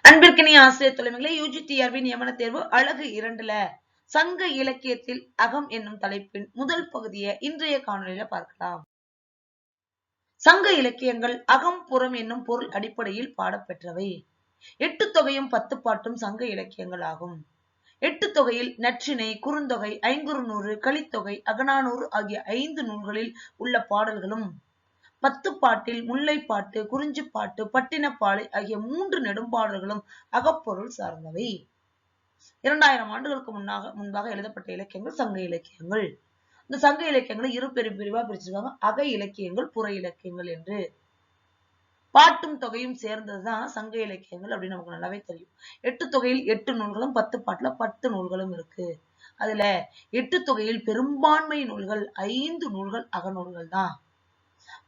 அன்பிற்கினிய ஆசிரியர் தலைமைகளை யூஜிடிஆர்பி நியமன தேர்வு அழகு இரண்டுல. சங்க இலக்கியத்தில் அகம் என்னும் தலைப்பின் முதல் பகுதியை இன்றைய காணொலியில பார்க்கலாம். சங்க இலக்கியங்கள் அகம் புறம் என்னும் பொருள் அடிப்படையில் பாடப்பெற்றவை. எட்டு தொகையும் பத்து பாட்டும் சங்க இலக்கியங்கள் ஆகும். எட்டு தொகையில் நற்றிணை குறுந்தொகை ஐங்குறுநூறு கலித்தொகை அகநானூறு ஆகிய ஐந்து நூல்களில் உள்ள பாடல்களும் பத்து பாட்டில் முல்லைப்பாட்டு குறிஞ்சிப்பாட்டு பட்டினப்பாலை ஆகிய மூன்று நெடும்பாடல்களும் அகப்பொருள் சார்ந்தவை. இரண்டாயிரம் ஆண்டுகளுக்கு முன்னாக முன்பாக எழுதப்பட்ட இலக்கியங்கள் சங்க இலக்கியங்கள். இந்த சங்க இலக்கியங்களை இரு பெரும் பிரிவா பிரிச்சிருக்காங்க. அக இலக்கியங்கள் புற இலக்கியங்கள் என்று. பாட்டும் தொகையும் சேர்ந்ததுதான் சங்க இலக்கியங்கள் அப்படின்னு நமக்கு நல்லாவே தெரியும். எட்டு தொகையில் எட்டு நூல்களும் பத்து பாட்டுல பத்து நூல்களும் இருக்கு. அதுல எட்டு தொகையில் பெரும்பான்மை நூல்கள் ஐந்து நூல்கள் அகநூல்கள் தான்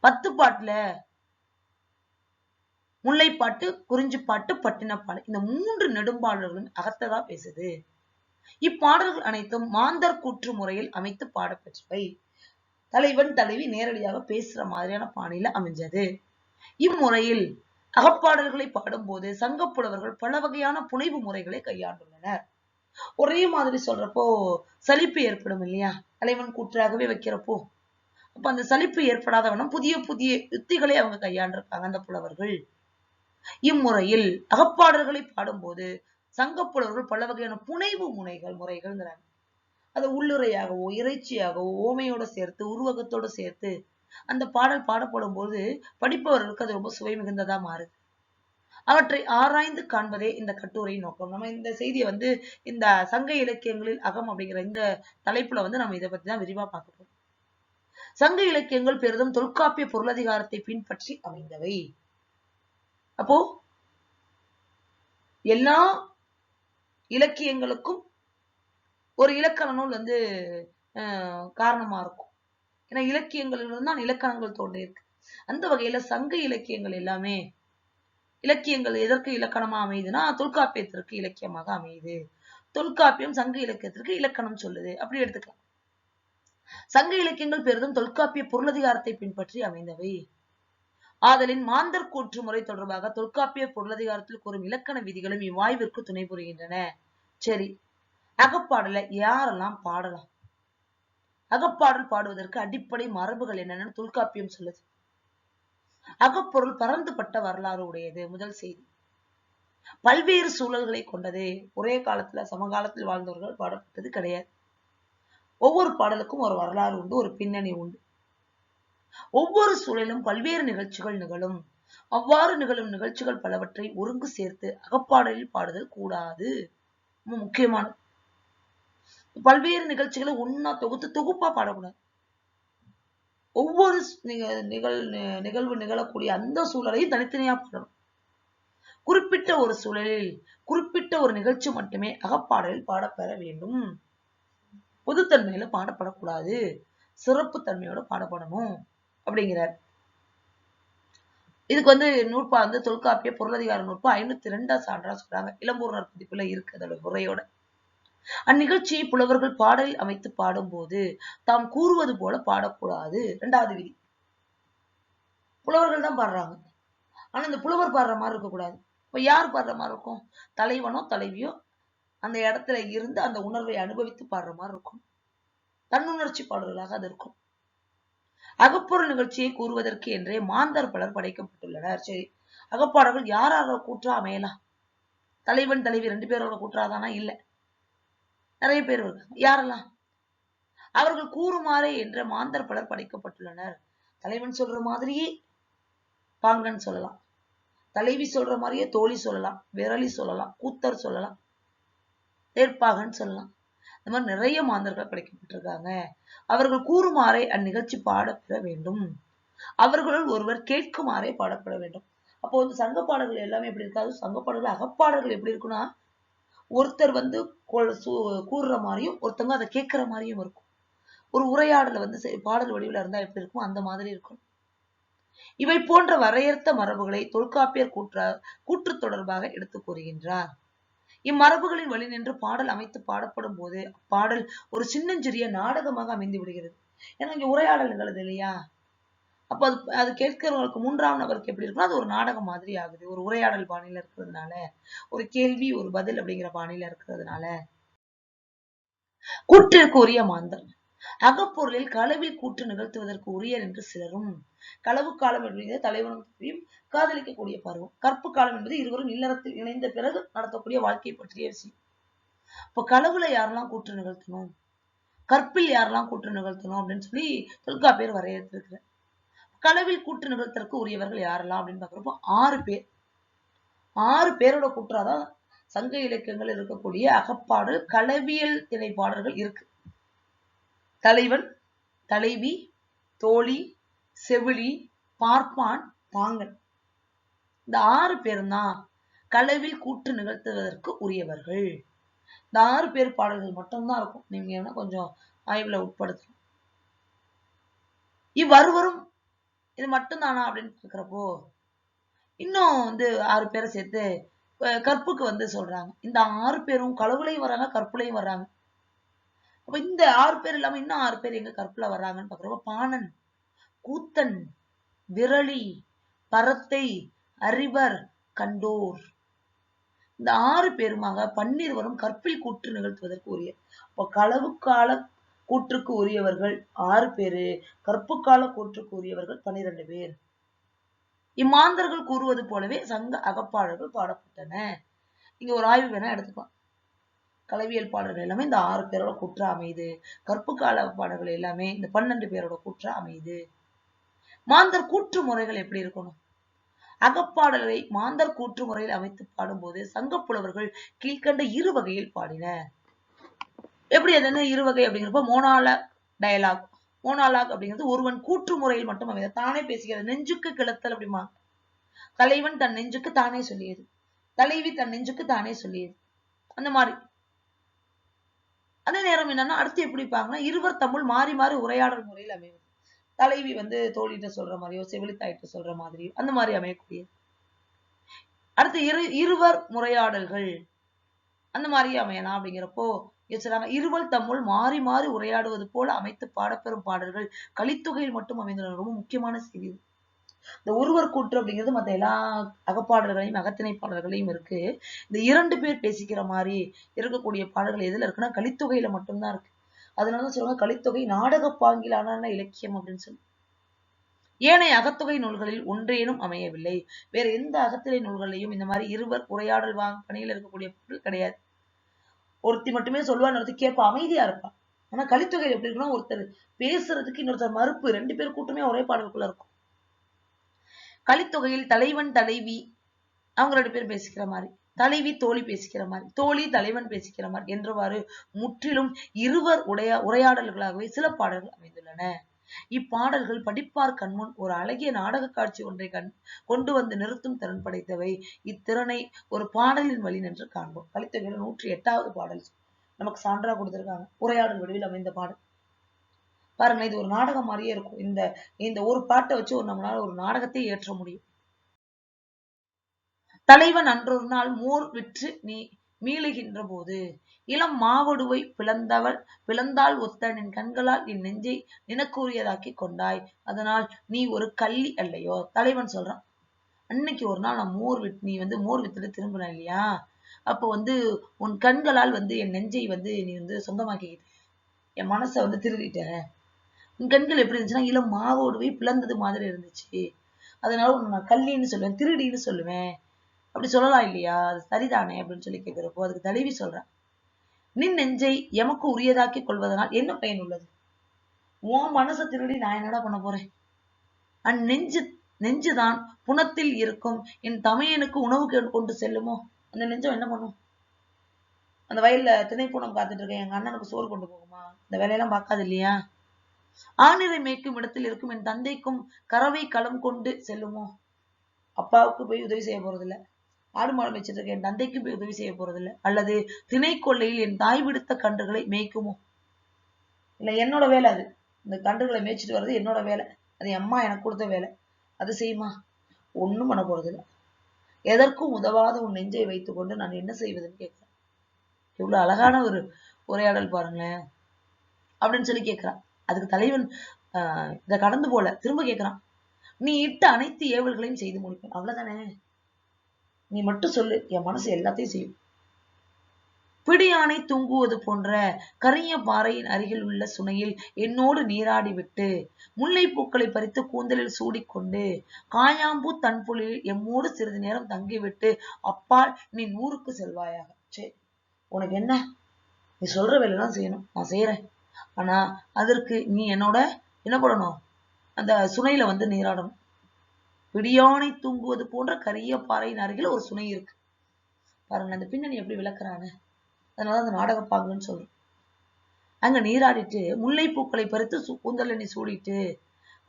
பத்து பாட்டுல முல்லைப்பாட்டு குறிஞ்சிப்பாட்டு பட்டினப்பாடு. இந்த மூன்று நெடும்பாடல்களும் அகத்ததா பேசுது. இப்பாடல்கள் அனைத்தும் மாந்தர் கூற்று முறையில் அமைத்து பாடப்பெற்றவை. தலைவன் தலைவி நேரடியாக பேசுற மாதிரியான பாணியில அமைஞ்சது. இம்முறையில் அகப்பாடல்களை பாடும்போது சங்கப்புலவர்கள் பல வகையான புனைவு முறைகளை கையாண்டுள்ளனர். ஒரே மாதிரி சொல்றப்போ சலிப்பு ஏற்படும் இல்லையா? தலைவன் கூற்றாகவே வைக்கிறப்போ. அப்ப அந்த சலிப்பு ஏற்படாத வண்ணம் புதிய புதிய யுத்திகளை அவங்க கையாண்டிருக்காங்க அந்த புலவர்கள். இம்முறையில் அகப்பாடல்களை பாடும்போது சங்கப்புலவர்கள் பல வகையான புனைவு முனைகள் முறைகள்ங்கிறாங்க. அதை உள்ளுரையாகவோ இறைச்சியாகவோ ஓமையோட சேர்த்து உருவகத்தோட சேர்த்து அந்த பாடல் பாடப்படும் போது படிப்பவர்களுக்கு அது ரொம்ப சுவை மிகுந்ததா மாறுது. அவற்றை ஆராய்ந்து காண்பதே இந்த கட்டுரையின் நோக்கம். நம்ம இந்த செய்தியை வந்து இந்த சங்க இலக்கியங்களில் அகம் அப்படிங்கிற இந்த தலைப்புல வந்து நம்ம இதை பத்தி தான் விரிவா பார்க்க போறோம். சங்க இலக்கியங்கள் பெரிதும் தொல்காப்பிய பொருளதிகாரத்தை பின்பற்றி அமைந்தவை. அப்போ எல்லா இலக்கியங்களுக்கும் ஒரு இலக்கண நூல் வந்து அஹ், காரணமா இருக்கும். ஏன்னா இலக்கியங்களிலிருந்து தான் இலக்கணங்கள் தோன்றியிருக்கு அந்த வகையில சங்க இலக்கியங்கள் எல்லாமே இலக்கியங்கள் எதற்கு இலக்கணமா அமையுதுன்னா தொல்காப்பியத்திற்கு இலக்கியமாக அமையுது. தொல்காப்பியம் சங்க இலக்கியத்திற்கு இலக்கணம் சொல்லுது. அப்படி எடுத்துக்கலாம். சங்க இலக்கியங்கள் பெரிதும் தொல்காப்பிய பொருளதிகாரத்தை பின்பற்றி அமைந்தவை. ஆதலின் மாந்தர் கூற்று முறை தொடர்பாக தொல்காப்பிய பொருளதிகாரத்தில் கூறும் இலக்கண விதிகளும் இவ்வாய்விற்கு துணை புரிகின்றன. சரி அகப்பாடல யாரெல்லாம் பாடலாம்? அகப்பாடல் பாடுவதற்கு அடிப்படை மரபுகள் என்னென்னு தொல்காப்பியம் சொல்லுது. அகப்பொருள் பரந்துபட்ட வரலாறு உடையது. முதல் செய்தி. பல்வேறு சூழல்களை கொண்டது. ஒரே காலத்துல சமகாலத்தில் வாழ்ந்தவர்கள் பாடப்பட்டது கிடையாது. ஒவ்வொரு பாடலுக்கும் ஒரு வரலாறு உண்டு ஒரு பின்னணி உண்டு. ஒவ்வொரு சூழலும் பல்வேறு நிகழ்ச்சிகள் நிகழும். அவ்வாறு நிகழும் நிகழ்ச்சிகள் பலவற்றை ஒருங்கு சேர்த்து அகப்பாடலில் பாடுதல் கூடாது. ரொம்ப முக்கியமான பல்வேறு நிகழ்ச்சிகளை ஒன்னா தொகுத்து தொகுப்பா பாடக்கூடாது. ஒவ்வொரு நிக- நிகழ் நிகழ்வு நிகழக்கூடிய அந்த சூழலையும் தனித்தனியா பாடணும். குறிப்பிட்ட ஒரு சூழலில் குறிப்பிட்ட ஒரு நிகழ்ச்சி மட்டுமே அகப்பாடலில் பாடப்பெற வேண்டும். பொதுத்தன்மையில பாடப்படக்கூடாது. சிறப்பு தன்மையோட பாடப்படணும் அப்படிங்கிறார். இதுக்கு வந்து நூற்பா வந்து தொல்காப்பிய பொருளாதார நூற்பா ஐநூத்தி ரெண்டா சான்றா சொல்றாங்க. இளம்பூர்ணர் பதிப்புல இருக்கு அதோட முறையோட அந்நிகழ்ச்சியை புலவர்கள் பாடலில் அமைத்து பாடும்போது தாம் கூறுவது போல பாடக்கூடாது. இரண்டாவது விதி. புலவர்கள் தான் பாடுறாங்க. ஆனா இந்த புலவர் பாடுற மாதிரி இருக்கக்கூடாது. இப்ப யார் பாடுற மாதிரி இருக்கும்? தலைவனோ தலைவியோ அந்த இடத்துல இருந்து அந்த உணர்வை அனுபவித்து பாடுற மாதிரி இருக்கும். தன்னுணர்ச்சி பாடல்களாக அது இருக்கும். அகப்பொருள் நிகழ்ச்சியை கூறுவதற்கு என்றே மாந்தர் பலர் படைக்கப்பட்டுள்ளனர். சரி அகப்பாடல்கள் யாரோட கூற்றா அமையலாம் தலைவன் தலைவி ரெண்டு பேரோட கூற்றாதானா? இல்ல. நிறைய பேர் இருக்காங்க. யாரெல்லாம்? அவர்கள் கூறுமாறே என்ற மாந்தர் பலர் படைக்கப்பட்டுள்ளனர். தலைவன் சொல்ற மாதிரியே பாங்கன் சொல்லலாம். தலைவி சொல்ற மாதிரியே தோழி சொல்லலாம். விரலி சொல்லலாம். கூத்தர் சொல்லலாம். ஏற்பாகன்னு சொல்லலாம். இந்த மாதிரி நிறைய மாந்தர்கள் படைக்கப்பட்டிருக்காங்க. அவர்கள் கூறுமாறே அந்நிகழ்ச்சி பாடப்பட வேண்டும். அவர்களுள் ஒருவர் கேட்குமாறே பாடப்பட வேண்டும். அப்போ வந்து சங்க பாடல்கள் எல்லாமே எப்படி இருக்காது? சங்க பாடல்கள் அகப்பாடல்கள் எப்படி இருக்குன்னா ஒருத்தர் வந்து கொ- கூறுற மாதிரியும் ஒருத்தவங்க அதை கேட்கிற மாதிரியும் இருக்கும். ஒரு உரையாடல வந்து பாடல் வடிவில் இருந்தா எப்படி இருக்கும் அந்த மாதிரி இருக்கும். இவை போன்ற வரையறுத்த மரபுகளை தொல்காப்பியர் கூற்ற கூற்று தொடர்பாக எடுத்து கூறுகின்றார். இம்மரபுகளின் வழி நின்று பாடல் அமைத்து பாடப்படும் போது பாடல் ஒரு சின்னஞ்சிறிய நாடகமாக அமைந்து விடுகிறது. ஏன்னா இங்க உரையாடல் நிகழுது இல்லையா? அப்போ அது அது கேட்கிறவங்களுக்கு மூன்றாம் நபருக்கு எப்படி இருக்குன்னா அது ஒரு நாடகம் மாதிரி ஆகுது. ஒரு உரையாடல் பாணியில இருக்கிறதுனால ஒரு கேள்வி ஒரு பதில் அப்படிங்கிற பாணியில இருக்கிறதுனால. கூற்றிற்கு உரிய மாந்தர். அகப்பொருளில் களவில் கூற்று நிகழ்த்துவதற்கு உரியர் என்று சிலரும் களவு காலம் என்பது தலைவனும் காதலிக்கக்கூடிய பருவம். கற்பு காலம் என்பது இருவரும் இல்லறத்தில் இணைந்த பிறகு நடத்தக்கூடிய வாழ்க்கையை பற்றிய விஷயம். இப்ப களவுல யாரெல்லாம் கூற்று நிகழ்த்தணும்? கற்பில் யாரெல்லாம் கூற்று நிகழ்த்தணும் அப்படின்னு சொல்லி தொல்காப்பியர் வரையறுத்திருக்கிறார். களவில் கூற்று நிகழ்த்தற்கு உரியவர்கள் யாரெல்லாம் அப்படின்னு பாக்குறப்போ ஆறு பேர். ஆறு பேரோட கூற்றாதான் சங்க இலக்கியங்கள் இருக்கக்கூடிய அகப்பாடல் களவியல் திணைப்பாடல்கள் இருக்கு. தலைவன் தலைவி தோழி செவிலி பார்ப்பான் பாங்கன் இந்த ஆறு பேரும் தான் களவில் கூற்று நிகழ்த்துவதற்கு உரியவர்கள். இந்த ஆறு பேர் பாடல்கள் மட்டும்தான் இருக்கும். நீங்க என்ன கொஞ்சம் ஆய்வுல உட்படுத்தணும் இவ்வருவரும் இது மட்டும்தானா அப்படின்னு கேட்கிறப்போ இன்னும் வந்து ஆறு பேரை சேர்த்து கற்புக்கு வந்து சொல்றாங்க. இந்த ஆறு பேரும் களவுலையும் வர்றாங்க கற்புலையும் வர்றாங்க. அப்ப இந்த ஆறு பேர் இல்லாம இன்னும் ஆறு பேர் எங்க கற்புல வர்றாங்கன்னு பாக்குறப்ப பாணன் கூத்தன் விரலி பரத்தை அறிவர் கண்டோர். இந்த ஆறு பேருமாக பன்னிருவரும் கற்பில் கூற்று நிகழ்த்துவதற்கு உரிய அப்ப களவு கால கூற்றுக்கு உரியவர்கள் ஆறு பேரு கற்பு கால கூற்றுக்கு உரியவர்கள் பன்னிரண்டு பேர். இம்மாந்தர்கள் கூறுவது போலவே சங்க அகப்பாடல்கள் பாடப்பட்டன. இங்க ஒரு ஆய்வு வேணா எடுத்துக்கலாம். கலவியல் பாடல்கள் எல்லாமே இந்த ஆறு பேரோட குற்றா அமையுது கற்பு கால பாடல்கள் எல்லாமே இந்த பன்னெண்டு பேரோட குற்றா அமையுது மாந்தர் கூற்று முறைகள் எப்படி இருக்கணும்? அகப்பாடல்களை மாந்தர் கூற்று முறையில் அமைத்து பாடும்போது சங்க புலவர்கள் கீழ்க்கண்ட இரு வகையில் பாடினர். எப்படி அது என்ன இரு வகை அப்படிங்கிறப்ப மோனாலாக் டயலாக் மோனாலாக் அப்படிங்கிறது ஒருவன் கூற்று முறையில் மட்டும் அமைந்த தானே பேசுகிறது நெஞ்சுக்கு கிளத்தல் அப்படிமா? தலைவன் தன் நெஞ்சுக்கு தானே சொல்லியது. தலைவி தன் நெஞ்சுக்கு தானே சொல்லியது. அந்த மாதிரி. அதே நேரம் என்னன்னா அடுத்து எப்படி பாங்கன்னா இருவர் தமிழ் மாறி மாறி உரையாடல் முறையில் அமையும். தலைவி வந்து தோழிட்ட சொல்ற மாதிரியோ செவிலித்தாயிட்ட சொல்ற மாதிரியோ அந்த மாதிரி அமையக்கூடியது அடுத்து இரு இருவர் முறையாடல்கள் அந்த மாதிரி அமையலாம் அப்படிங்கிறப்போ சொல்றாங்க இருவர் தம்முள் மாறி மாறி உரையாடுவது போல அமைத்து பாடப்பெறும் பாடல்கள் கலித்தொகையில் மட்டும் அமைந்துள்ளன ரொம்ப முக்கியமான செய்தி இந்த ஒருவர் கூற்று அப்படிங்கிறது மத்த எல்லா அகப்பாடல்களையும் அகத்திணை பாடல்களையும் இருக்கு. இந்த இரண்டு பேர் பேசிக்கிற மாதிரி இருக்கக்கூடிய பாடல்கள் எதுல இருக்குன்னா கலித்தொகையில மட்டும்தான் இருக்கு. அதனாலதான் சொல்லுவாங்க கலித்தொகை நாடக பாங்கிலான இலக்கியம் அப்படின்னு சொல்லி. ஏனைய அகத்தொகை நூல்களில் ஒன்றேனும் அமையவில்லை. வேற எந்த அகத்திணை நூல்களையும் இந்த மாதிரி இருவர் உரையாடல் வாங்க பணியில் இருக்கக்கூடிய பொருள் கிடையாது. ஒருத்தி மட்டுமே சொல்லுவான்னு ஒருத்தி கேட்பா அமைதியா இருப்பான் ஆனா கலித்தொகை எப்படி இருக்குன்னா ஒருத்தர் பேசுறதுக்கு இன்னொருத்தர் மறுப்பு ரெண்டு பேர் கூட்டமே ஒரே பாடலுக்குள்ள இருக்கும். கலித்தொகையில் தலைவன் தலைவி அவங்க ரெண்டு பேரும் பேசிக்கிற மாதிரி. தலைவி தோழி பேசிக்கிற மாதிரி. தோழி தலைவன் பேசிக்கிற மாதிரி என்றவாறு முற்றிலும் இருவர் உடைய உரையாடல்களாகவே சில பாடல்கள் அமைந்துள்ளன. இப்பாடல்கள் படிப்பார் கண்முன் ஒரு அழகிய நாடக காட்சி ஒன்றை கண் கொண்டு வந்து நிறுத்தும் திறன் படைத்தவை. இத்திறனை ஒரு பாடலின் வழி நின்று காண்போம். கலித்தொகையில் நூற்றி எட்டாவது பாடல். நமக்கு சான்றா கொடுத்திருக்காங்க. உரையாடல் வடிவில் அமைந்த பாடல். பாருங்க இது ஒரு நாடகம் மாதிரியே இருக்கும். இந்த இந்த ஒரு பாட்டை வச்சு ஒரு நம்மளால ஒரு நாடகத்தை ஏற்ற முடியும். தலைவன் அன்றொரு நாள் மோர் விற்று நீ மீளுகின்ற போது இளம் மாவடுவை பிளந்தவள் பிளந்தால் ஒத்த நின் கண்களால் என் நெஞ்சை நினக்கூறியதாக்கி கொண்டாய். அதனால் நீ ஒரு கள்ளி அல்லையோ? தலைவன் சொல்றான் அன்னைக்கு ஒரு நாள் நான் மோர் விட் நீ வந்து மோர் வித்துட்டு திரும்பின இல்லையா? அப்போ வந்து உன் கண்களால் வந்து என் நெஞ்சை வந்து நீ வந்து சொந்தமாக்கிக்கிட்ட. என் மனசை வந்து திருடிட்ட. கண்கள் எப்படி இருந்துச்சுன்னா இளம் மாவோடவே பிளந்தது மாதிரி இருந்துச்சு. அதனால உன்னை நான் கல்லின்னு சொல்லுவேன் திருடின்னு சொல்லுவேன். அப்படி சொல்லலாம் இல்லையா? அது சரிதானே அப்படின்னு சொல்லி கேட்கிறப்போ அதுக்கு தலைவி சொல்றேன். நின் நெஞ்சை எமக்கு உரியதாக்கி கொள்வதனால் என்ன பயன் உள்ளது? உன் மனசை திருடி நான் என்னடா பண்ண போறேன்? அந்நெஞ்சு நெஞ்சுதான் புனத்தில் இருக்கும். என் தமையனுக்கு உணவு கே- கொண்டு செல்லுமோ? அந்த நெஞ்சம் என்ன பண்ணும்? அந்த வயல்ல திணைப்புணம் காத்துட்டு இருக்கேன். எங்க அண்ணனுக்கு சோறு கொண்டு போகுமா? இந்த வேலையெல்லாம் பார்க்காது இல்லையா? ஆணிரை மேய்க்கும் இடத்தில் இருக்கும் என் தந்தைக்கும் கறவை களம் கொண்டு செல்லுமோ? அப்பாவுக்கு போய் உதவி செய்ய போறதில்ல. ஆடு மாடு மேய்ச்சிட்டு என் தந்தைக்கு போய் உதவி செய்ய போறதில்ல. அல்லது திணை கொள்ளையில் என் தாய் விடுத்த கன்றுகளை மேய்க்குமோ? இல்ல என்னோட வேலை அது. இந்த கன்றுகளை மேய்ச்சிட்டு வர்றது என்னோட வேலை. அது அம்மா எனக்கு கொடுத்த வேலை. அது செய்யுமா? ஒண்ணும் பண்ண போறதில்ல. எதற்கும் உதவாத உன் நெஞ்சை வைத்துக்கொண்டு நான் என்ன செய்வதுன்னு கேட்கிறேன். இவ்வளவு அழகான ஒரு உரையாடல் பாருங்களேன். அப்படின்னு சொல்லி கேட்கிறான். அதுக்கு தலைவன் ஆஹ் இதை கடந்து போல. திரும்ப கேட்கிறான் நீ இட்ட அனைத்து ஏவல்களையும் செய்து முடிப்பேன் அவ்வளவுதானே? நீ மட்டும் சொல்லு. என் மனசு எல்லாத்தையும் செய்யும். பிடியானை தூங்குவது போன்ற கரிய பாறையின் அருகில் உள்ள சுனையில் என்னோடு நீராடி விட்டு முல்லை பூக்களை பறித்து கூந்தலில் சூடிக்கொண்டு காயாம்பூ தன்புலில் எம்மோடு சிறிது நேரம் தங்கிவிட்டு அப்பால் நீ ஊருக்கு செல்வாயாக. சரி உனக்கு என்ன? நீ சொல்ற வேலைதான் செய்யணும். நான் செய்யறேன் ஆனா அதற்கு நீ என்னோட என்ன பண்ணணும்? அந்த சுனையில வந்து நீராடணும். விடியானை தூங்குவது போன்ற கரிய பாறையின் அருகில் ஒரு சுனை இருக்கு. பாருங்க அந்த பின்னணி எப்படி விளக்குறாங்க அதனால அந்த நாடக பாங்குன்னு சொல்றோம். அங்க நீராடிட்டு முல்லை பூக்களை பறித்து சு- கூந்தல் எண்ணெய் சூடிட்டு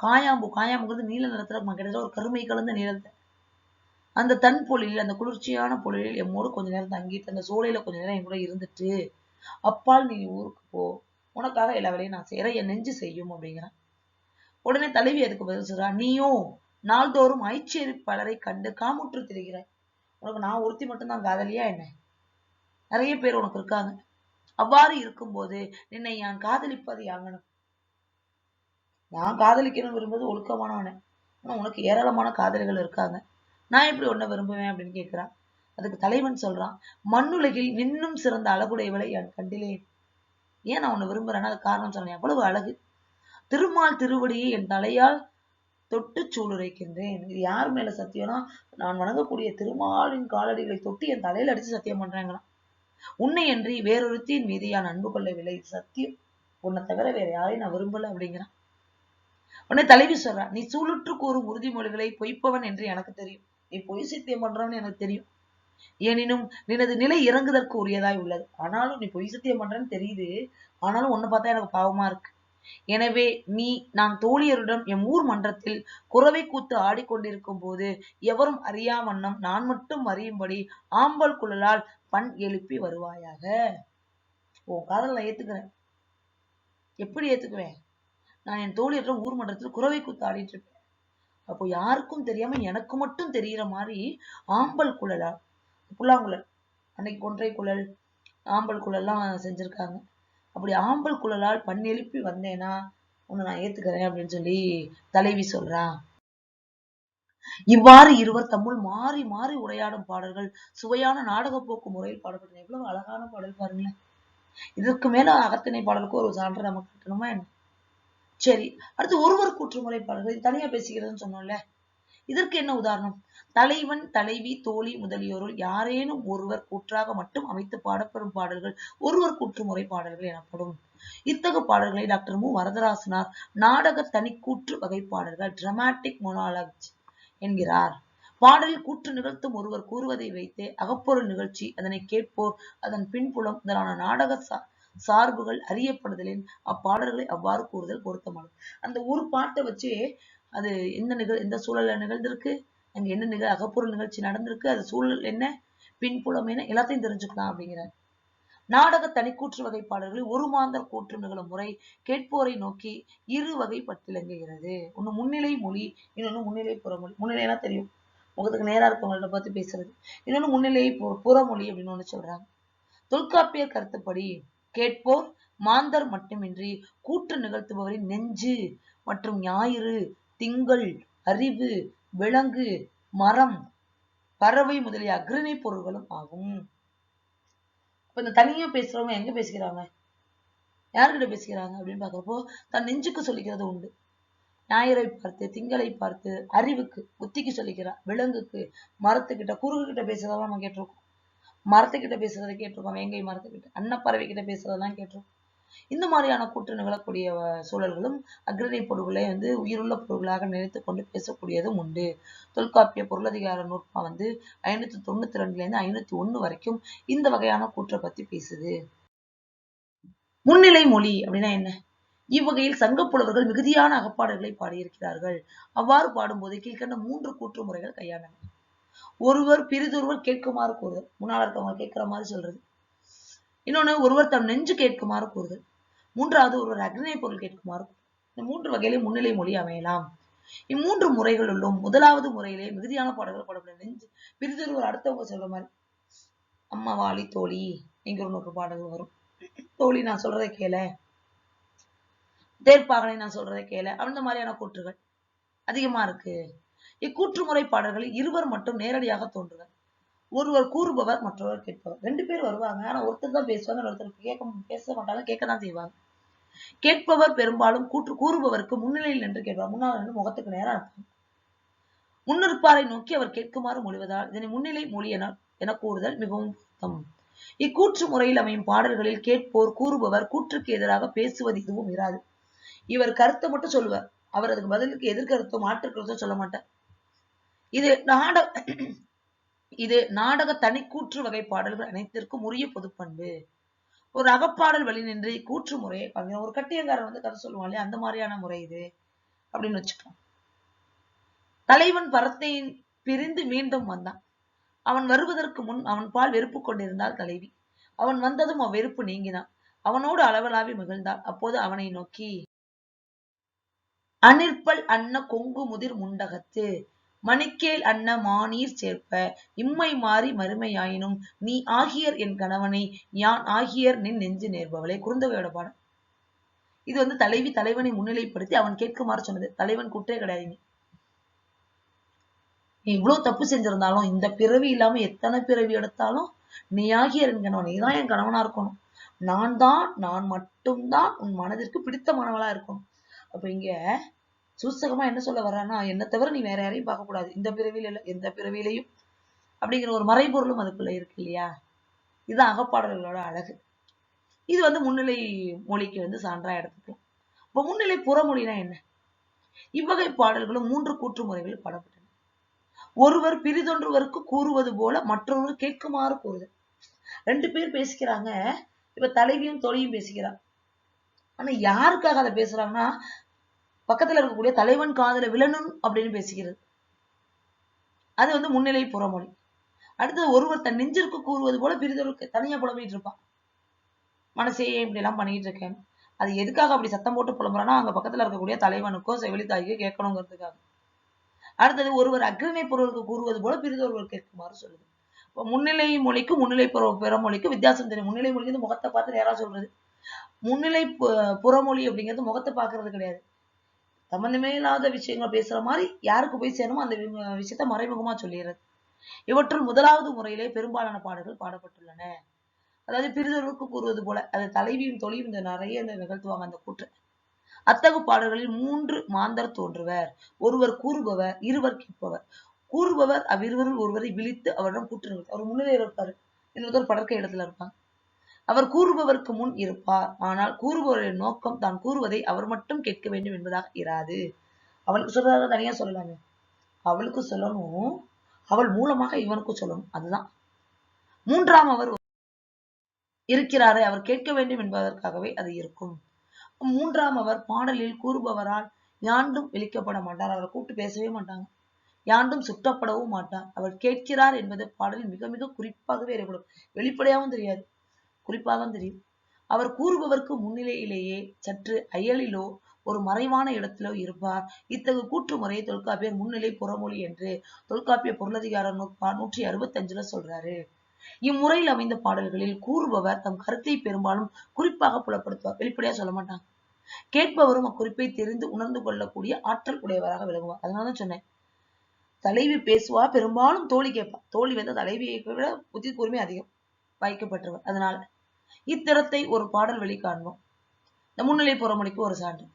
காயாம்பு காயாம்புங்கிறது நீல நிறத்துல கிட்டத்தட்ட ஒரு கருமை கலந்த நீளத்தை அந்த தன் பொழில் அந்த குளிர்ச்சியான பொழிலில் எம்மோடு கொஞ்ச நேரம் தங்கிட்டு அந்த சோலையில கொஞ்ச நேரம் என் கூட இருந்துட்டு அப்பால் நீ ஊருக்கு போ. உனக்காக எல்லா வேலையும் நான் செய்யறேன் என் நெஞ்சு செய்யும் அப்படிங்கிறான். உடனே தலைவி அதுக்கு பதில் சொல்றா நீயோ நாள்தோறும் ஐச்சேரி பலரை கண்டு காமுற்று திரிகிறாய். உனக்கு நான் ஒருத்தி மட்டும்தான் காதலியா என்ன? நிறைய பேர் உனக்கு இருக்காங்க. அவ்வாறு இருக்கும்போது நின்னை நான் காதலிப்பது யாங்கணும்? நான் காதலிக்கணும்னு விரும்புவது ஒழுக்கமானவனே. ஆனா உனக்கு ஏராளமான காதலிகள் இருக்காங்க. நான் எப்படி உன்னை விரும்புவேன்? அப்படின்னு கேட்கிறான் அதுக்கு தலைவன் சொல்றான் மண்ணுலகில் இன்னும் சிறந்த அழகுடையவளை என் கண்டிலேன் ஏன் நான் உன்னை விரும்புறேன்னா அது காரணம் சொன்னேன் எவ்வளவு அழகு. திருமால் திருவடியை என் தலையால் தொட்டு சூளுரைக்கின்றேன். இது யார் மேல சத்தியம்னா நான் வணங்கக்கூடிய திருமாலின் காலடிகளை தொட்டு என் தலையில அடிச்சு சத்தியம் பண்றாங்களாம். உன்னை என்று வேறொருத்தியின் மீது நான் அன்பு கொள்ளவில்லை. சத்தியம். உன்னை தவிர வேற யாரையும் நான் விரும்பல அப்படிங்கிறான். உடனே தலைவி சொல்றா நீ சூளுற்று கூறும் உறுதிமொழிகளை பொய்ப்பவன் என்று எனக்கு தெரியும். நீ பொய் சத்தியம் பண்றவன்னு எனக்கு தெரியும். எனினும் நினது நிலை இறங்குதற்கு உரியதாய் உள்ளது. ஆனாலும் நீ பொய் சத்தியம் பண்றன்னு தெரியுது. ஆனாலும் உன்னை பார்த்தா எனக்கு பாவமா இருக்கு. எனவே நீ நான் தோழியருடன் எம் ஊர் மன்றத்தில் குறவை கூத்து ஆடிக்கொண்டிருக்கும் போது எவரும் அறியா வண்ணம் நான் மட்டும் அறியும்படி ஆம்பல் குழலால் பண் எழுப்பி வருவாயாக? உன் காதல் நான் ஏத்துக்கிறேன். எப்படி ஏத்துக்குவேன்? நான் என் தோழியருடன் ஊர் மன்றத்தில் குறவை கூத்து ஆடிட்டு இருப்பேன். அப்போ யாருக்கும் தெரியாம எனக்கு மட்டும் தெரியிற மாதிரி ஆம்பல் குழலால் புல்லாங்குழல் அன்னைக்கு கொன்றை குழல் ஆம்பல் குழல்லாம் செஞ்சிருக்காங்க. அப்படி ஆம்பல் குழலால் பண்ணெழுப்பி வந்தேனா உன்னை நான் ஏத்துக்கிறேன் அப்படின்னு சொல்லி தலைவி சொல்றா. இவ்வாறு இருவர் தம்முள் மாறி மாறி உரையாடும் பாடல்கள் சுவையான நாடக போக்கு முறையில் பாடப்பட்டது எவ்வளவு அழகான பாடல் பாருங்களேன். இதற்கு மேல அகத்திணை பாடலுக்கு ஒரு சான்று நமக்கு கட்டணுமா என்ன? சரி அடுத்து ஒருவர் கூற்றுமுறை பாடல்கள். இது தனியா பேசிக்கிறதுன்னு சொன்னோம்ல. இதற்கு என்ன உதாரணம்? தலைவன் தலைவி தோழி முதலியோருள் யாரேனும் ஒருவர் கூற்றாக மட்டும் அமைத்து பாடப்படும் பாடல்கள் ஒருவர் கூற்று முறை பாடல்கள் எனப்படும். இத்தகு பாடல்களை டாக்டர் மு. வரதராசனார் நாடக தனிக்கூற்று வகை பாடல்கள் டிராமாட்டிக் மொனாலஜ் என்கிறார். பாடலில் கூற்று நிகழ்த்தும் ஒருவர் கூறுவதை வைத்தே அகப்பொருள் நிகழ்ச்சி அதனை கேட்போர் அதன் பின்புலம் முதலான நாடக சார்புகள் அறியப்படுதலின் அப்பாடல்களை அவ்வாறு கூறுதல் பொருத்தமானது. அந்த ஒரு பாட்டை வச்சு அது எந்த நிகழ் எந்த சூழல்ல நிகழ்ந்திருக்கு? அங்க என்ன நிகழ் அகப்பொருள் நிகழ்ச்சி நடந்திருக்கு? அது சூழல் என்ன? பின்புலம் என்ன? எல்லாத்தையும் தெரிஞ்சுக்கலாம் அப்படிங்கிறார். நாடக தனிக்கூற்று வகை பாடல்களில் ஒரு மாந்தர் கூற்று நிகழும் முறை கேட்போரை நோக்கி இரு வகை பட்டிலங்குகிறது முன்னிலை மொழி இன்னொன்னு முன்னிலை புறமொழி. முன்னிலைனா தெரியும். முகத்துக்கு நேரா இருக்கவங்கள்ட்ட பார்த்து பேசுறது. இன்னொன்னு முன்னிலை புறமொழி அப்படின்னு ஒண்ணு சொல்றாங்க. தொல்காப்பியர் கருத்துப்படி கேட்போர் மாந்தர் மட்டுமின்றி கூற்று நிகழ்த்துபவரின் நெஞ்சு மற்றும் ஞாயிறு திங்கள் அறிவு விலங்கு மரம் பறவை முதலிய அக்ரணி பொருள்களும் ஆகும். இப்ப இந்த தனியா பேசுறவங்க எங்க பேசிக்கிறாங்க யார்கிட்ட பேசிக்கிறாங்க அப்படின்னு பாக்குறப்போ தன் நெஞ்சுக்கு சொல்லிக்கிறது உண்டு. ஞாயிறை பார்த்து திங்களை பார்த்து அறிவுக்கு புத்திக்கு சொல்லிக்கிறா விலங்குக்கு மரத்துக்கிட்ட குருகு கிட்ட பேசுறதெல்லாம் நம்ம கேட்டிருக்கோம். மரத்துக்கிட்ட பேசுறதை கேட்டிருக்கோம் வேங்கை மரத்துக்கிட்ட அன்னப்பறவை கிட்ட பேசுறதெல்லாம் கேட்டிருக்கோம். இந்த மாதிரியான கூற்று நிகழக்கூடிய சூழல்களும் அக்ரணி பொருள்களை வந்து உயிருள்ள பொருள்களாக நினைத்து கொண்டு பேசக்கூடியதும் உண்டு. தொல்காப்பிய பொருளதிகார நூற்பா வந்து ஐநூத்தி தொண்ணூத்தி ரெண்டுல இருந்து ஐநூத்தி ஒண்ணு வரைக்கும் இந்த வகையான கூற்றை பத்தி பேசுது. முன்னிலை மொழி அப்படின்னா என்ன? இவ்வகையில் சங்க புலவர்கள் மிகுதியான அகப்பாடுகளை பாடியிருக்கிறார்கள். அவ்வாறு பாடும்போது கீழ்கண்ட மூன்று கூற்று முறைகள் கையாண்டன. ஒருவர் பிரிதொருவர் கேட்குமாறு கூறுதல். முன்னால் இருக்கவங்க கேட்கிற மாதிரி சொல்றது. இன்னொன்னு ஒருவர் தம் நெஞ்சு கேட்குமாறு கூறுதல். மூன்றாவது ஒருவர் அக்னிய பொருள் கேட்குமாறு இந்த மூன்று வகையிலே முன்னிலை மொழி அமையலாம். இம்மூன்று முறைகளுள்ளும் முதலாவது முறையிலே மிகுதியான பாடல்கள் பாடப்படும் நெஞ்சு பிரிதொருவர் அடுத்தவங்க சொல்ற மாதிரி அம்மாவாளி தோழி என்கிற ஒரு பாடல்கள் வரும். தோழி நான் சொல்றதை கேள. தேர்ப்பாகனை நான் சொல்றதை கேள. அந்த மாதிரியான கூற்றுகள் அதிகமா இருக்கு. இக்கூற்று முறை பாடல்களில் இருவர் மட்டும் நேரடியாக தோன்றுவர். ஒருவர் கூறுபவர் மற்றவர் கேட்பவர். ரெண்டு பேர் வருவாங்க. ஆனா ஒருத்தர் தான் பேசுவாங்க ஒருத்தர் கேட்க பேச மாட்டாங்க கேட்கதான் செய்வாங்க. கேட்பவர் பெரும்பாலும் கூற்று கூறுபவருக்கு முன்னிலையில் நின்று கேட்பார் முன்னால் நின்று முகத்துக்கு நேரம் இருப்பாங்க முன்னிருப்பாரை நோக்கி அவர் கேட்குமாறு மொழிவதால் இதனை முன்னிலை மொழி என என கூறுதல் மிகவும் பொருத்தம். இக்கூற்று முறையில் அமையும் பாடல்களில் கேட்போர் கூறுபவர் கூற்றுக்கு எதிராக பேசுவது எதுவும் இராது. இவர் கருத்தை மட்டும் சொல்லுவார். அவர் அதுக்கு பதிலுக்கு எதிர்கருத்தோ மாற்று கருத்தோ சொல்ல மாட்டார். இது நாடக இது நாடக தனிக்கூற்று வகை பாடல்கள் அனைத்திற்கும் உரிய பொதுப்பண்பு. ஒரு அகப்பாடல் வழி நின்று கூற்று முறையை பாருங்க ஒரு கட்டியங்காரன் வந்து கதை சொல்லுவாங்க இல்லையா? அந்த மாதிரியான முறை இது அப்படின்னு வச்சுக்கலாம் தலைவன் பரத்தையின் பிரிந்து மீண்டும் வந்தான். அவன் வருவதற்கு முன் அவன் பால் வெறுப்பு கொண்டிருந்தாள் தலைவி. அவன் வந்ததும் அவ்வெறுப்பு நீங்கினான். அவனோடு அளவலாவி மகிழ்ந்தாள். அப்போது அவனை நோக்கி அனிற்பல் அன்ன கொங்கு முதிர் முண்டகத்து மணிக்கேல் அன்ன மானீர் சேர்ப்ப. இம்மை மாறி மறுமையாயினும் நீ ஆகியர் என் கணவனை யான் ஆகியர் நின் நெஞ்சு நேர்பவளே. குறுந்தவையோட பாடம். இது வந்து தலைவி தலைவனை முன்னிலைப்படுத்தி அவன் கேட்குமாறு சொன்னது. தலைவன் குற்றே கிடையாது நீ நீ இவ்வளவு தப்பு செஞ்சிருந்தாலும் இந்த பிறவி இல்லாம எத்தனை பிறவி எடுத்தாலும் நீ ஆகியர் என் கணவன் நீதான் என் கணவனா இருக்கணும். நான் தான் நான் மட்டும்தான் உன் மனதிற்கு பிடித்தமானவளா இருக்கணும். அப்ப இங்க சூசகமா என்ன சொல்ல வர்றான்னா என்ன தவிர நீ வேற யாரையும் பார்க்க கூடாது. இந்த பிறவியில இல்ல எந்த பிறவிலையும் அப்படிங்கிற ஒரு மறைபொருளும் அதுக்குள்ள இருக்கு இல்லையா? இதுதான் அகப்பாடல்களோட அழகு. இது வந்து முன்னிலை மொழிக்கு வந்து சான்றா எடுத்துக்கலாம். இப்ப முன்னிலை புறமொழினா என்ன? இவ்வகை பாடல்களும் மூன்று கூற்று முறைகளில் பாடப்பட்டன. ஒருவர் பிரிதொன்றுவருக்கு கூறுவது போல மற்றொரு கேட்குமாறு கூறுதல். ரெண்டு பேர் பேசிக்கிறாங்க. இப்ப தலைவியும் தொழியும் பேசிக்கிறாங்க ஆனா யாருக்காக அதை பேசுறாங்கன்னா பக்கத்துல இருக்கக்கூடிய தலைவன் காதல விழணும் அப்படின்னு பேசுகிறது அது வந்து முன்னிலை புறமொழி. அடுத்தது ஒருவர் தன் நெஞ்சிற்கு கூறுவது போல பிரிதொருக்கு தனியா புலம்பிட்டு இருப்பான். மனசே இப்படி எல்லாம் பண்ணிட்டு இருக்கேன். அது எதுக்காக அப்படி சத்தம் போட்டு புலம்புறான்னா அங்க பக்கத்துல இருக்கக்கூடிய தலைவனுக்கும் செவிலித்தாய்க்கும் கேட்கணுங்கிறதுக்காக. அடுத்தது ஒருவர் அக்ரிணை பொருளுக்கு கூறுவது போல பிரிதொருவர் கேட்குமாறு சொல்லுது. இப்போ முன்னிலை மொழிக்கு முன்னிலை புற பிறமொழிக்கு வித்தியாசம் தெரியும். முன்னிலை மொழி வந்து முகத்தை பார்த்து நேரா சொல்றது. முன்னிலை பு- புறமொழி அப்படிங்கிறது முகத்தை பார்க்கறது கிடையாது. சம்பந்தமே இல்லாத விஷயங்கள் பேசுற மாதிரி யாருக்கு போய் சேரணுமோ அந்த விஷயத்த மறைமுகமா சொல்லிடுறது. இவற்றுள் முதலாவது முறையிலே பெரும்பாலான பாடல்கள் பாடப்பட்டுள்ளன. அதாவது பிரிதொருக்கு கூறுவது போல அது தலைவியும் தொழிலும் இந்த நிறைய இந்த நிகழ்த்துவாங்க அந்த கூற்று. அத்தகு பாடல்களில் மூன்று மாந்தர் தோன்றுவர். ஒருவர் கூறுபவர் இருவர் கேட்பவர். கூறுபவர் அவ்விருவரில் ஒருவரை விழித்து அவரிடம் கூற்று அவர் முன்னிலையில் இருப்பாரு. இன்னொருத்தர் படற்கை இடத்துல இருப்பாங்க. அவர் கூறுபவருக்கு முன் இருப்பார். ஆனால் கூறுபவரின் நோக்கம் தான் கூறுவதை அவர் மட்டும் கேட்க வேண்டும் என்பதாக இராது. அவளுக்கு சொல்றதாக தனியா சொல்லலாமே. அவளுக்கு சொல்லணும். அவள் மூலமாக இவனுக்கு சொல்லணும். அதுதான். மூன்றாம் அவர் இருக்கிறாரே அவர் கேட்க வேண்டும் என்பதற்காகவே அது இருக்கும். மூன்றாம் அவர் பாடலில் கூறுபவரால் யாண்டும் விழிக்கப்பட மாட்டார். அவரை கூப்பிட்டு பேசவே மாட்டாங்க. யாண்டும் சுட்டப்படவும் மாட்டார். அவர் கேட்கிறார் என்பது பாடலில் மிக மிக குறிப்பாகவே ஏற்படும் வெளிப்படையாகவும் தெரியாது. குறிப்பாகவும் தெரியும். அவர் கூறுபவர்க்கு முன்னிலையிலேயே சற்று அயலிலோ ஒரு மறைவான இடத்திலோ இருப்பார். இத்தகு கூற்று முறையை தொல்காப்பியர் முன்னிலை புறமொழி என்று தொல்காப்பிய பொருளதிகார நூற்பா நூற்றி அறுபத்தஞ்சுல சொல்றாரு. இம்முறையில் அமைந்த பாடல்களில் கூறுபவர் தம் கருத்தை பெரும்பாலும் குறிப்பாக புலப்படுத்துவார். வெளிப்படையா சொல்ல மாட்டாங்க. கேட்பவரும் அக்குறிப்பை தெரிந்து உணர்ந்து கொள்ளக்கூடிய ஆற்றல் உடையவராக விளங்குவார். அதனாலதான் சொன்னேன். தலைவி பேசுவா பெரும்பாலும் தோழி கேட்பா. தோழி வந்து தலைவியை விட புத்தி கூர்மை அதிகம். வைக்கப்பட்டவர் அதனால இத்திறத்தை ஒரு பாடல் வெளிக்காண்போம் இந்த முன்னிலை புறமணிக்கு ஒரு சான்று.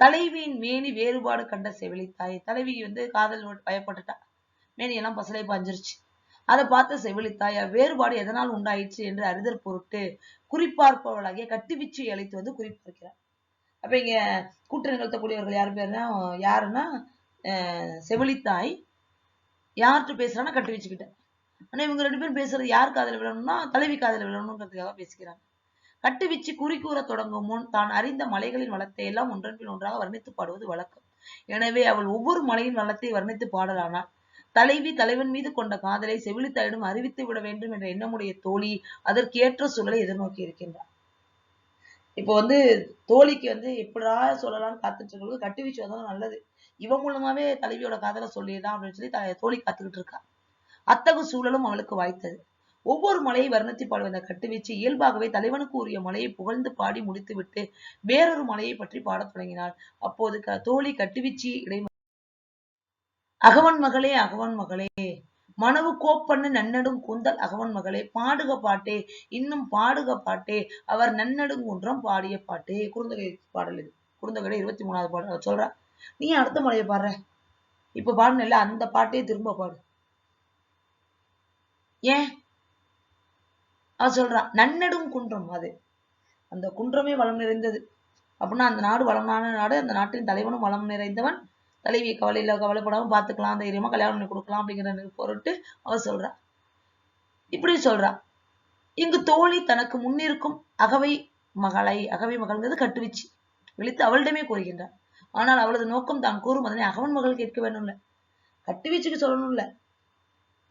தலைவியின் மேனி வேறுபாடு கண்ட செவிலித்தாய் தலைவி வந்து காதல் பயப்பட்டுட்டா. மேனி எல்லாம் பசலை பாஞ்சிருச்சு. அதை பார்த்த செவிலித்தாய் வேறுபாடு எதனால் உண்டாயிற்று என்று அறிதல் பொருட்டு குறிப்பார்ப்பவளாகிய கட்டுவிச்சு அழைத்து வந்து குறிப்பார்க்கிறார். அப்ப இங்க கூட்டு நிகழ்த்தக்கூடியவர்கள் யாரு பேருன்னா யாருன்னா அஹ் செவிலித்தாய் யார்கிட்ட பேசுறான்னா கட்டி. வச்சுக்கிட்டேன் ஆனா இவங்க ரெண்டு பேரும் பேசுறது யார் காதல விழணும்னா தலைவி காதல விழணுங்கிறதுக்காக பேசிக்கிறாங்க. கட்டுவிச்சு குறி கூற தொடங்கும் முன் தான் அறிந்த மலைகளின் வளத்தை எல்லாம் ஒன்றன்பின் ஒன்றாக வர்ணித்து பாடுவது வழக்கம். எனவே அவள் ஒவ்வொரு மலையின் வளத்தை வர்ணித்து பாடலானாள். தலைவி தலைவன் மீது கொண்ட காதலை செவிலித்தாயிடம் அறிவித்து விட வேண்டும் என்ற எண்ணமுடைய தோழி அதற்கேற்ற சூழலை எதிர்நோக்கி இருக்கின்றார் இப்போ வந்து தோழிக்கு வந்து எப்படா சொல்லலாம்னு காத்துட்டு இருக்கிறது கட்டுவிச்சு வந்தாலும் நல்லது. இவன் மூலமாவே தலைவியோட காதலை சொல்லிடலாம் அப்படின்னு சொல்லி த- தோழி காத்துக்கிட்டு இருக்கா. அத்தகு சூழலும் அவளுக்கு வாய்த்தது. ஒவ்வொரு மலையை வர்ணித்து பாடுவதை கட்டுவீச்சு. இயல்பாகவே தலைவனுக்கு உரிய மலையை புகழ்ந்து பாடி முடித்துவிட்டு வேறொரு மலையை பற்றி பாடத் தொடங்கினாள். அப்போது க- தோழி கட்டுவீச்சு இடை அகவன் மகளே அகவன் மகளே. மனவு கோப்பண்ணு நன்னடும் கூந்தல் அகவன் மகளே. பாடுக பாட்டே இன்னும் பாடுக பாட்டே. அவர் நன்னடுங்குன்றம் பாடிய பாட்டே. குறுந்தகை பாடல் இது. குறுந்தகை இருபத்தி மூணாவது பாடல். அவர் சொல்றா நீ அடுத்த மலையை பாடுற? இப்ப பாடுனல அந்த பாட்டையே திரும்ப பாடு. ஏன்? அவன் சொல்றா நன்னெடும் குன்றம் அது. அந்த குன்றமே வளம் நிறைந்தது. அப்படின்னா அந்த நாடு வளமான நாடு அந்த நாட்டின் தலைவனும் வளம் நிறைந்தவன். தலைவி கவலையில கவலைப்படாம பாத்துக்கலாம் தைரியமா கல்யாணம் பண்ணி கொடுக்கலாம் அப்படிங்கிற பொருட்டு அவ சொல்றா. இப்படி சொல்றா இங்கு தோழி தனக்கு முன்னிருக்கும் அகவை மகளை அகவை மகள்ங்கிறது கட்டுவிச்சு விழித்து அவளிடமே கூறுகின்றார். ஆனால் அவளது நோக்கம் தான் கூறும் அதனை அகவன் மகள் கேட்க வேணும்ல. கட்டுவீச்சுக்கு சொல்லணும்ல.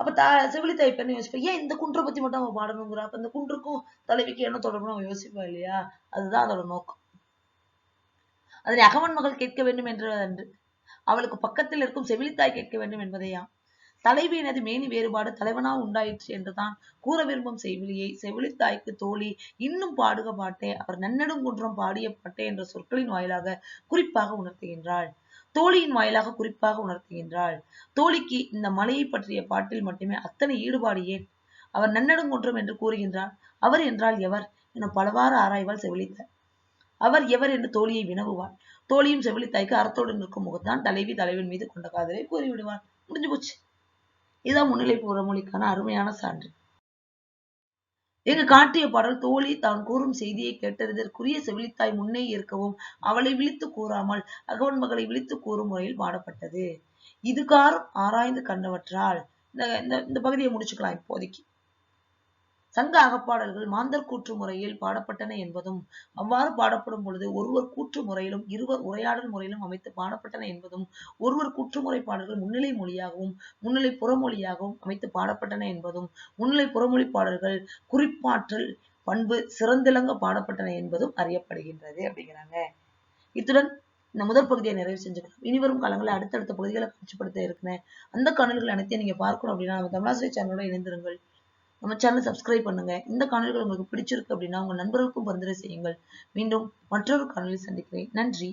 அப்ப தா செவிலி தாய் பெண்ணு யோசிப்பா? ஏன் இந்த குன்றை பத்தி மட்டும் அவன் பாடணுங்கிறா? அப்ப இந்த குன்றுக்கும் தலைவிக்கு என்ன தொடர்புன்னு அவன் யோசிப்பா இல்லையா? அதுதான் அதோட நோக்கம். அதனை அகவன் மகள் கேட்க வேண்டும் என்று அன்று அவளுக்கு பக்கத்தில் இருக்கும் செவிலித்தாய் கேட்க வேண்டும் என்பதையாம். தலைவியினது மேனி வேறுபாடு தலைவனா உண்டாயிற்று என்றுதான் கூற விரும்பும் செவிலியை செவிலித்தாய்க்கு தோழி இன்னும் பாடுக பாட்டே அவர் நன்னெடுங்குன்றம் பாடிய பாட்டே என்ற சொற்களின் வாயிலாக குறிப்பாக உணர்த்துகின்றாள். தோழியின் வாயிலாக குறிப்பாக உணர்த்துகின்றாள். தோழிக்கு இந்த மலையை பற்றிய பாட்டில் மட்டுமே அத்தனை ஈடுபாடு ஏன்? அவர் நன்னெடுங்குன்றம் என்று கூறுகின்றார் அவர் என்றால் எவர்? என பலவாறு ஆராய்வாள் செவிலித்தார் அவர் எவர் என்று தோழியை வினவுவாள். தோழியும் செவிலித்தாய்க்கு அறத்தோடு நிற்கும் முகத்தான் தலைவி தலைவன் மீது கொண்ட காதலை கூறிவிடுவாள். முடிஞ்சு போச்சு. இதுதான் முன்னிலை புறமொழிக்கான அருமையான சான்று. இங்கு காட்டிய பாடல் தோழி தான் கூறும் செய்தியை கேட்டறிதற்குரிய செவிலித்தாய் முன்னே இருக்கவும் அவளை விழித்து கூறாமல் அகவன் மகளை விழித்து கூறும் முறையில் பாடப்பட்டது. இதுகாரும் ஆராய்ந்து கண்டவற்றால். இந்த இந்த- இந்த பகுதியை முடிச்சுக்கலாம் இப்போதைக்கு. சங்க அகப்பாடல்கள் மாந்தர் கூற்று முறையில் பாடப்பட்டன என்பதும் அவ்வாறு பாடப்படும் பொழுது ஒருவர் கூற்று முறையிலும் இருவர் உரையாடல் முறையிலும் அமைத்து பாடப்பட்டன என்பதும் ஒருவர் கூற்றுமுறை பாடல்கள் முன்னிலை மொழியாகவும் முன்னிலை புறமொழியாகவும் அமைத்து பாடப்பட்டன என்பதும் முன்னிலை புறமொழி பாடல்கள் குறிப்பாற்றல் பண்பு சிறந்திலங்க பாடப்பட்டன என்பதும் அறியப்படுகின்றது அப்படிங்கிறாங்க. இத்துடன் இந்த முதல் பகுதியை நிறைவு செஞ்சுக்கலாம். இனிவரும் காலங்களில் அடுத்தடுத்த பகுதிகளை காட்சிப்படுத்த இருக்கிறேன் அந்த காணொலிகள் அனைத்தையும் நீங்க பார்க்கணும் அப்படின்னா நம்ம தமிழாசிரியர் சேனலோட இணைந்திருங்கள். நம்ம சேனலை சப்ஸ்கிரைப் பண்ணுங்க. இந்த காணொலிகள் உங்களுக்கு பிடிச்சிருக்கு அப்படின்னா உங்க நண்பர்களுக்கும் பரிந்துரை செய்யுங்கள். மீண்டும் மற்றொரு காணொலி சந்திக்கிறேன். நன்றி.